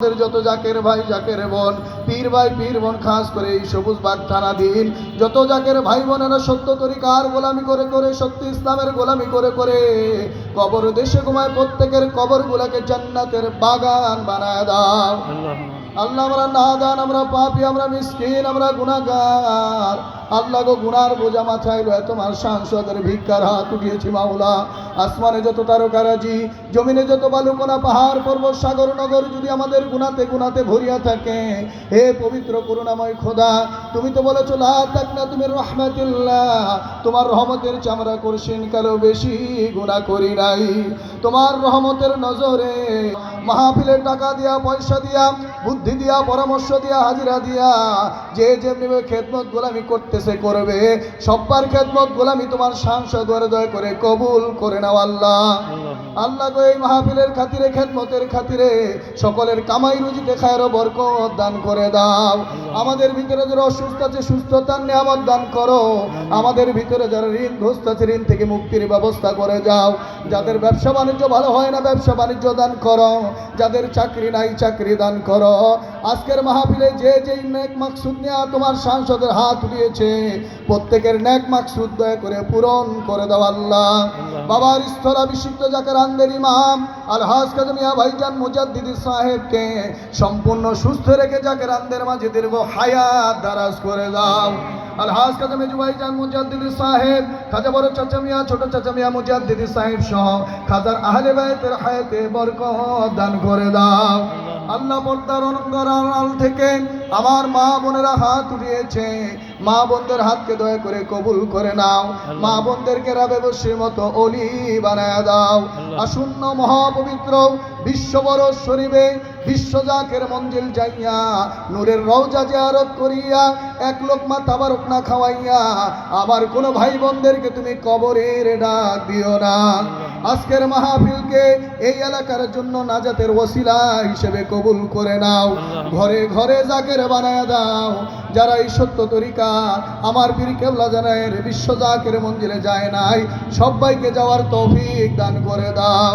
আমাদের যত জাকের ভাই জাকের বোন পীর ভাই পীর বোন খাস করে এই সবুজ বাগ থানা দিন যত জাকের ভাই বোনেরা সত্য তরিকার গোলামি করে করে সত্য ইসলামের গোলামি করে করে কবর দেশে ঘুমায় প্রত্যেকের কবর গুলাকে জান্নাতের বাগান বানায় দাও। আল্লাহ আমরা নাদান আমরা পাপি আমরা মিসকিন আমরা গুনাহগার। আল্লাহ গো গুনার বোঝা মাথায় তোমার সাংসদের ভিক্ষার হাত উঠিয়েছি মাওলা। আসমানে যত তারকারাজি, জমিনে যত বালুকোনা পাহাড়, পর্বত, সাগর, নগর যদি আমাদের গুনাতে গুনাতে ভরিয়া থাকে, হে পবিত্র করুণাময় খোদা, তুমি তো বলেছ না তুমি রহমাতুল্লাহ। তোমার রহমতের চামড়া করছেন কালো বেশি গুনাহ করি নাই। তোমার রহমতের নজরে মাহফিলের টাকা দিয়া, পয়সা দিয়া, বুদ্ধি দিয়া, পরামর্শ দিয়া, হাজিরা দিয়া, যে যেমনি খেদমত গোলামি করতেছে, করবে। সব্বার খেদমত গোলামি তোমার সাংসদ দয় করে কবুল করে নাও আল্লাহ। আল্লাহ গো এই মাহফিলের খাতিরে খেদমতের খাতিরে সকলের কামাই রুজিতে খায়ের বরকত দান করে দাও। আমাদের ভিতরে যারা অসুস্থ আছে সুস্থতার নিয়ামত দান করো। আমাদের ভিতরে যারা ঋণগ্রস্ত আছে ঋণ থেকে মুক্তির ব্যবস্থা করে যাও যাদের ব্যবসা বাণিজ্য ভালো হয় না ব্যবসা বাণিজ্য দান করো। যাদের চাকরি নাই চাকরি দান করো। আজকের মাহফিলে যে যেই নেক মাকসুদ নিয়ে তোমার সাংসদের হাত উঠিয়েছে প্রত্যেকের নেক মাকসুদ দয়া করে পূরণ করে দাও আল্লাহ। বাবার স্থলা বিশুদ্ধ জাকারানদের ইমাম আলহাজ কাজমিয়া ভাইজান মুজাদ্দিদি সাহেবকে সম্পূর্ণ সুস্থ রেখে জাকারানদের মাঝে দীর্ঘ হায়াত দারাজ করে দাও। আলহাজ কাজমে ভাইজান মুজাদ্দিদি সাহেব, খাজা বড় চাচা মিয়া ছোট চাচা মিয়া মুজাদ্দিদি সাহেব সহ খাজার আহলে বাইতের হায়াতে বরকত দান করে দাও। আল্লাহ পর্দার অনঙ্গর থেকে আমার মা বোনেরা হাত উঠিয়েছে। মা বোনদের হাতকে দয়া করে কবুল করে নাও। মা বোনদেরকে রাবে বসির মতো অলি বানায় দাও। আসন্ন মহাপবিত্র বিশ্ব বিশ্ববর শরীফে বিশ্বজাকের মঞ্জিল যাইয়া নূরের রওজা জিয়ারত করিয়া এক লোকমা তাবারক না খাওয়াইয়া আবার কোনো ভাই বোনদেরকে তুমি কবরের ডাক দিও না। আজকের মাহফিলকে এই এলাকার জন্য নাজাতের ওসিলা হিসেবে কবুল করে নাও। ঘরে ঘরে জাকের বানায় দাও। যারা এই সত্য তরিকা আমার বীর কেবলা জানায়ের বিশ্ব জাকের মঞ্জিলে যায় নাই সবাইকে যাওয়ার তৌফিক দান করে দাও।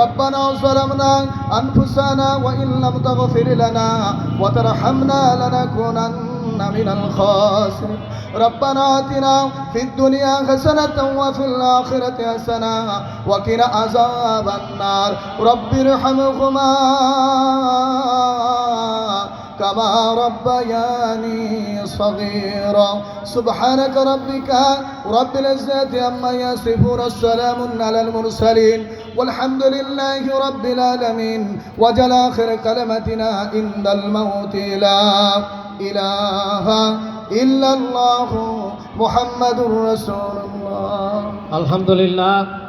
রব্বানা সালামনা আনফুসানা ওয়া ইল্লাম তাগফির লানা ওয়া তারহামনা لتكونن من الخاسرين. ربنا آتنا في الدنيا حسنة وفي الآخرة حسنة وقنا عذاب النار. رب ارحمهما كما ربياني صغيرا. سبحانك ربك رب العزة عما يصفون. السلام على المرسلين. والحمد لله رب العالمين. وجل آخر كلمتنا عند الموت. لا ইলাহা ইল্লাল্লাহু মুহাম্মাদুর রাসূলুল্লাহ। আলহামদুলিল্লাহ।